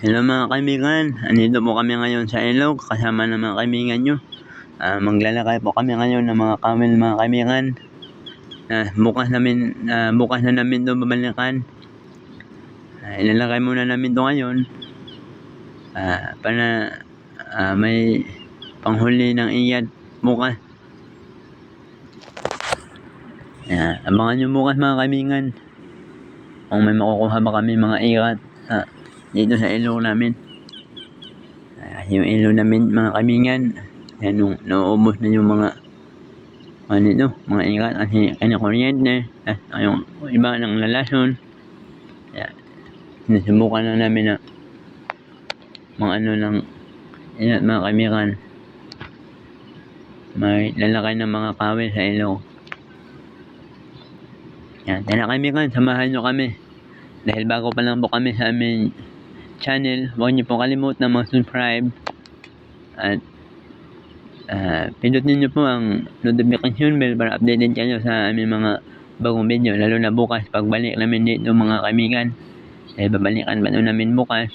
Hello mga kaibigan, andito po kami ngayon sa Ilog kasama ng mga kaibigan nyo. Ah, maglalakay po kami ngayon ng mga kamel mga kaibigan. Ah, bukas namin, ah, bukas na namin ito babalikan. Ah, ilalakay muna namin ito ngayon. Ah, para ah, may panghuli ng iyat bukas. Yeah, abangan nyo bukas mga kaibigan. Kung may makukuha ba kami mga ikat sa dito sa ilog namin. Ah, yung ilog namin mga kaibigan, yan nung nauubos na yung mga ano ito, mga ikat kasi kinakuryente, at yung iba ng lalason. Kaya, sinusubukan na namin na mga ano ng ilat mga kaibigan. May lalakay ng mga kawil sa ilog. Yan, tara kaibigan, samahan nyo kami. Dahil bago pa lang po kami sa aming channel, huwag niyo po kalimutan mag-subscribe at uh, pindutin niyo po ang notification bell para updated kayo sa aming mga bagong video, lalo na bukas pagbalik namin dito mga kaibigan. Dahil babalikan doon namin bukas.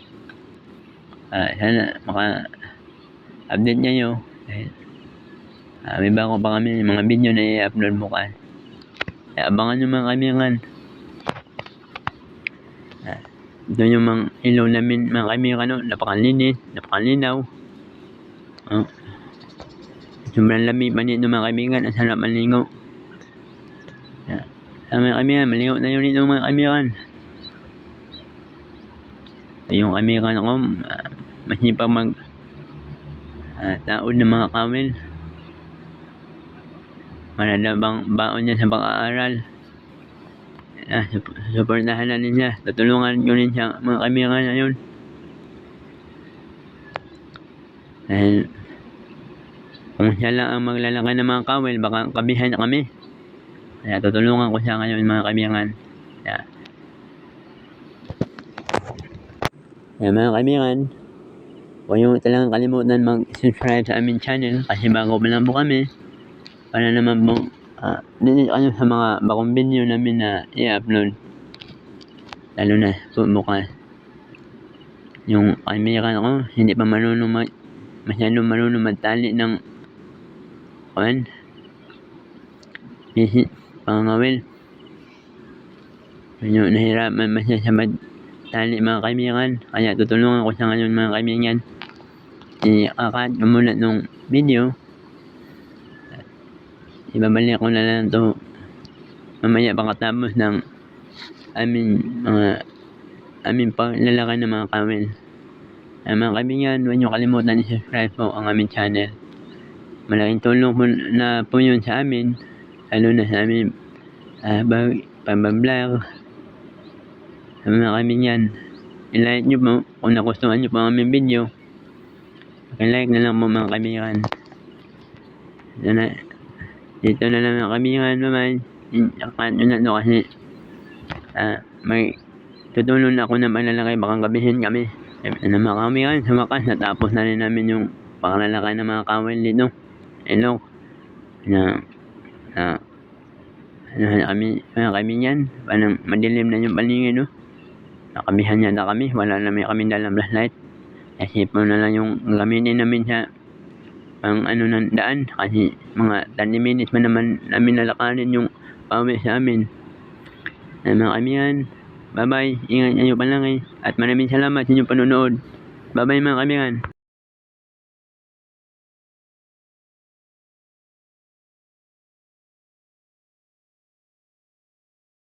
Ah, sana maka-update kayo. Dahil ah, may bago pa kami mga video na i-upload bukas. Kaya abangan nyo mga kaibigan. Ito yung mga ilaw namin mga kaibigan, no? napakalinis, napakalinaw. Oh. Sobrang lamig pa nito mga kaibigan, ang sarap maligo. Yeah. Ah, mga kaibigan, maligo tayo nito mga. Ito yung kaibigan ko, masipag mag ah, taod ng mga kawil. Malalabang baon niya sa pag-aaral. Ah, sup- suportahan natin siya. Tutulungan ko rin siya mga kaibigan na yun. Dahil kung siya lang ang maglalakay ng mga kawil, baka kabihan na kami. Kaya tutulungan ko siya ngayon mga kaibigan. Kaya, Kaya mga kaibigan, huwag niyo talagang kalimutan mag-subscribe sa aming channel kasi bago pa lang po kami. Para naman po, ah, dinig kayo sa mga bagong video namin na i-upload. Lalo na po bukas. Yung kaibigan ko, hindi pa marunong mag, masyadong marunong magtali ng kuan. Bisi, pangawil. Yung nahirapan ba siya sa magtali mga kaibigan. Kaya tutulungan ko siya ngayon mga kaibigan. I-akat muna nung video ibabalik ko na lang to mamaya pagkatapos ng amin mga amin paglalakay ng mga kawil. Ay mga kaibigan, huwag niyo kalimutan i-subscribe po ang aming channel. Malaking tulong po na po yun sa amin, lalo na sa amin uh, pambablog. Sa mga kaibigan, i-like niyo po kung nagustuhan niyo po ang aming video. I-like na lang po mga kaibigan. Sana, dito na lang ang kaibigan naman. Yun na to kasi ah, may tutulong ako na malalakay baka gabihin kami. Eh, ano mga kaibigan, sa wakas natapos na rin namin yung panglalakay ng mga kawil dito. Hello. Na, na, ano kami, mga kaibigan, parang madilim na yung paligid, no? Nakabihan niya na kami, wala na kami dalang flashlight. Kasi po na lang yung gamitin namin sa ang ano ng daan kasi mga 30 minutes pa naman namin lalakarin yung pauwi sa amin. Ay, mga kaibigan, bye bye, ingat nyo palagi at maraming salamat sa inyong panonood. Bye bye mga kaibigan.